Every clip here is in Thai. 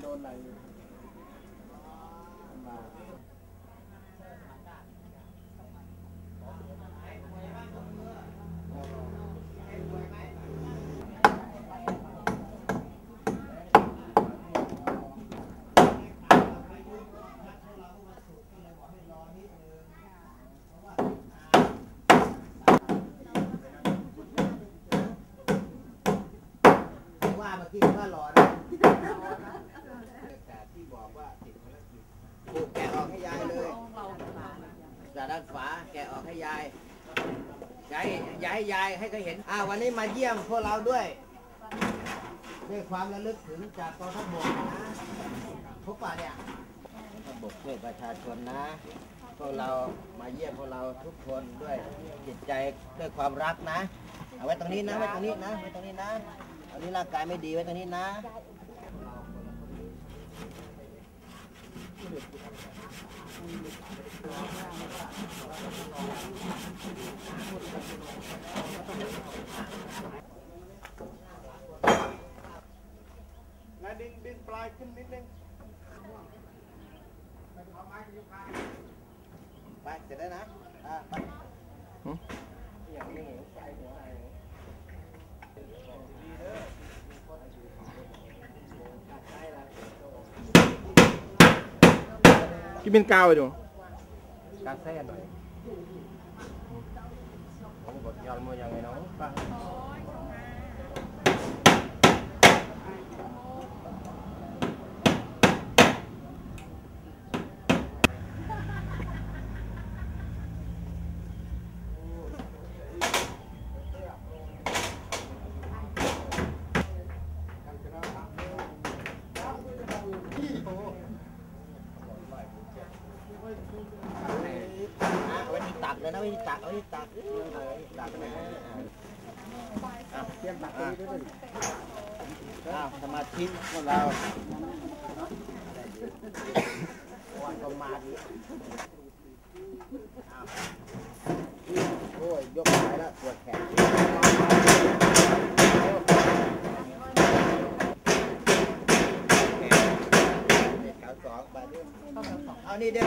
โดนอะไรมาว่าเมื่อกี้ว่ารอนะ ที่บอกว่าติดภารกิจถูกแกะออกให้ยายเลยจากด้านฝาแกะออกให้ยายยายยายให้ยายให้เขาเห็นอ่าวันนี้มาเยี่ยมพวกเราด้วยด้วยความระลึกถึงจากกองทัพบกนะพบป่ะเนี่ยกองทัพบกช่วยประชาชนนะพวกเรามาเยี่ยมพวกเราทุกคนด้วยจิตใจด้วยความรักนะ เอาไว้ตรงนี้นะไว้ตรงนี้นะไว้ตรงนี้นะตอนนี้ร่างกายไม่ดีไว้ตรงนี้นะ นายดึงดึงปลายขึ้นนิดนึงไปเสร็จแล้นะ อ่าไปอย่างนี้ใส่หัวอะไร กินเป็นกาวไปดูกาแฟหน่อยผมบดยอดมือยังไงน้องป้า เอาไว้ที่ตักเลยนะไว้ที่ตักเอาไว้ที่ตักเออเอาไว้ที่ตักนะเตรียมตักตรงนี้ด้วยอ้าวสมาชิกพวกเราวันก็มาดีอ้าวโอ้ยยกไปแล้วปวดแขนเด็กขาวสองไปด้วย เอานี่เด็ก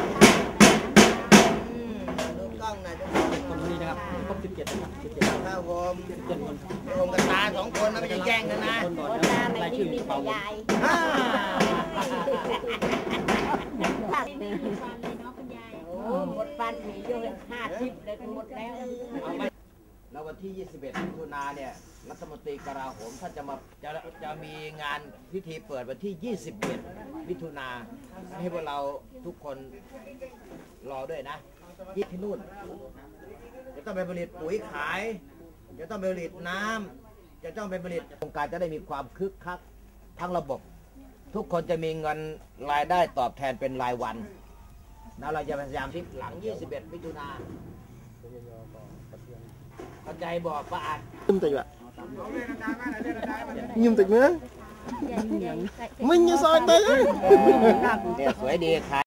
อืมดูกล้องหน่อยดูกล้องหน่อยคนนี้นะครับครบสิบเจ็ดนะครับสิบเจ็ดครับผมเจ็ดคนรวมกันตาสองคนนะไม่ใช่แย่งกันนะคนก่อนนะรายชื่อมีกระเป๋าผมยายอ่าตัดโอ้หมดปันมีเยอะห้าสิบเลยหมดแล้ว แล้ววันที่ 21มิถุนาเนี่ย รัฐมนตรีกลาโหมท่านจะมาจะจะมีงานพิธีเปิดวันที่ 21มิถุนาให้พวกเราทุกคนรอด้วยนะที่ที่นู่นจะต้องไปผลิตปุ๋ยขาย จะต้องไปผลิตน้ำจะต้องไปผลิตโครงการจะได้มีความคึกคักทั้งระบบ ทุกคนจะมีเงินรายได้ตอบแทนเป็นรายวันแล้วเราจะพยายามที่หลัง 21มิถุนา เข้าใจบอกป้าอัดยืมติดวะยืมติดเนื้อมึงอย่าซอยเตยเนี่ยสวยดีขาย